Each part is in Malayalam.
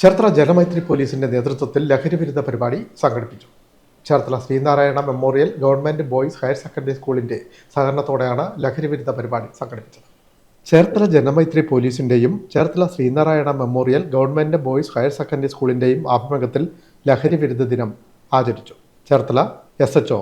ചേർത്തല ജനമൈത്രി പോലീസിന്റെ നേതൃത്വത്തിൽ ലഹരിവിരുദ്ധ പരിപാടി സംഘടിപ്പിച്ചു. Cherthala Sreenarayana memorial government boys higher secondary സ്കൂളിന്റെ സഹകരണത്തോടെയാണ് ലഹരിവിരുദ്ധ പരിപാടി സംഘടിപ്പിച്ചത്. ചേർത്തല ജനമൈത്രി പോലീസിന്റെയും Cherthala Sreenarayana memorial government boys higher secondary സ്കൂളിന്റെയും ആഭിമുഖ്യത്തിൽ ലഹരിവിരുദ്ധ ദിനം ആചരിച്ചു. Cherthala S H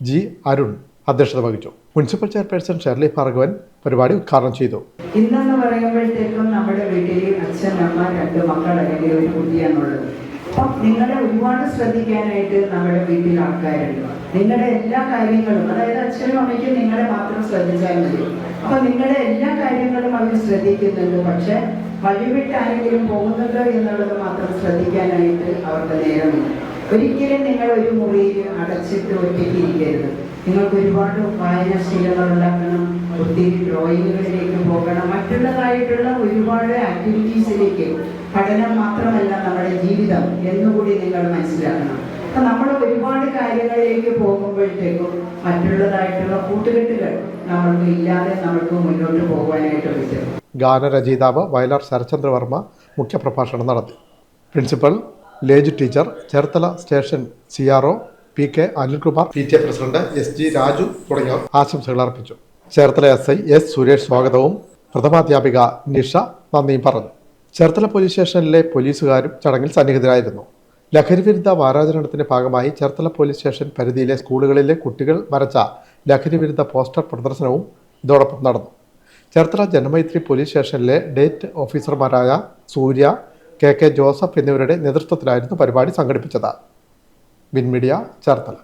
G Arun അധ്യക്ഷത വഹിച്ചു. മുനിസിപ്പൽ ചെയർപേഴ്സൺ ഷെർലി ഭാർഗവൻ പരിപാടി ഉദ്ഘാടനം ചെയ്തു. ഇന്നെന്ന് പറയുമ്പോഴത്തേക്കും നമ്മുടെ വീട്ടിൽ അച്ഛൻ അമ്മ രണ്ട് മക്കൾ അല്ലെങ്കിൽ ഒരു കുട്ടിയാണുള്ളത്. അപ്പം നിങ്ങളെ ഒരുപാട് ശ്രദ്ധിക്കാനായിട്ട് നമ്മുടെ വീട്ടിൽ ആൾക്കാരുണ്ട്. നിങ്ങളുടെ എല്ലാ കാര്യങ്ങളും അതായത് അച്ഛനും അമ്മയ്ക്കും നിങ്ങളെ മാത്രം ശ്രദ്ധിച്ചാൽ മതി. അപ്പൊ നിങ്ങളുടെ എല്ലാ കാര്യങ്ങളും അവർ ശ്രദ്ധിക്കുന്നുണ്ട്. പക്ഷെ വഴിവിട്ട് ആരെങ്കിലും പോകുന്നുണ്ടോ എന്നുള്ളത് മാത്രം ശ്രദ്ധിക്കാനായിട്ട് അവർക്ക് നേരമില്ല. ഒരിക്കലും നിങ്ങൾ ഒരു മുറിയിൽ അടച്ചിട്ട് ഒറ്റയ്ക്ക് ഇരിക്കരുത്. നിങ്ങൾക്ക് ഒരുപാട് വായനാശീലങ്ങൾ ഉണ്ടാക്കണം ഒത്തിരി ഡ്രോയിങ്ങുകളിലേക്ക് പോകണം. മറ്റുള്ളതായിട്ടുള്ള ഒരുപാട് ആക്ടിവിറ്റീസിലേക്ക് പഠനം മാത്രമല്ല നമ്മുടെ ജീവിതം എന്നുകൂടി നിങ്ങൾ മനസ്സിലാക്കണം. അപ്പൊ നമ്മൾ ഒരുപാട് കാര്യങ്ങളിലേക്ക് പോകുമ്പോഴത്തേക്കും മറ്റുള്ളതായിട്ടുള്ള കൂട്ടുകെട്ടുകൾ നമ്മൾക്ക് ഇല്ലാതെ നമ്മൾക്ക് മുന്നോട്ട് പോകാനായിട്ട് പറ്റും. ഗാനരചയിതാവ് വയലാർ ശരചന്ദ്രവർമ്മ മുഖ്യപ്രഭാഷണം നടത്തി. Principal ലേജ് teacher Cherthala station C R O P K Anilkumar P T A president S G Raju തുടങ്ങിയവർ ആശംസകൾ അർപ്പിച്ചു. Cherthala S I S Suresh സ്വാഗതവും പ്രഥമാധ്യാപിക നിഷ നന്ദിയും പറഞ്ഞു. ചേർത്തല പോലീസ് സ്റ്റേഷനിലെ പോലീസുകാരും ചടങ്ങിൽ സന്നിഹിതരായിരുന്നു. ലഹരിവിരുദ്ധ വാരാചരണത്തിന്റെ ഭാഗമായി ചേർത്തല പോലീസ് സ്റ്റേഷൻ പരിധിയിലെ സ്കൂളുകളിലെ കുട്ടികൾ വരച്ച ലഹരിവിരുദ്ധ പോസ്റ്റർ പ്രദർശനവും ഇതോടൊപ്പം നടന്നു. ചേർത്തല ജനമൈത്രി പോലീസ് സ്റ്റേഷനിലെ ഡേറ്റ് ഓഫീസർമാരായ സൂര്യ കെ കെ ജോസഫ് എന്നിവരുടെ നേതൃത്വത്തിലായിരുന്നു പരിപാടി സംഘടിപ്പിച്ചത്. വിൻമീഡിയ ചേർത്തല.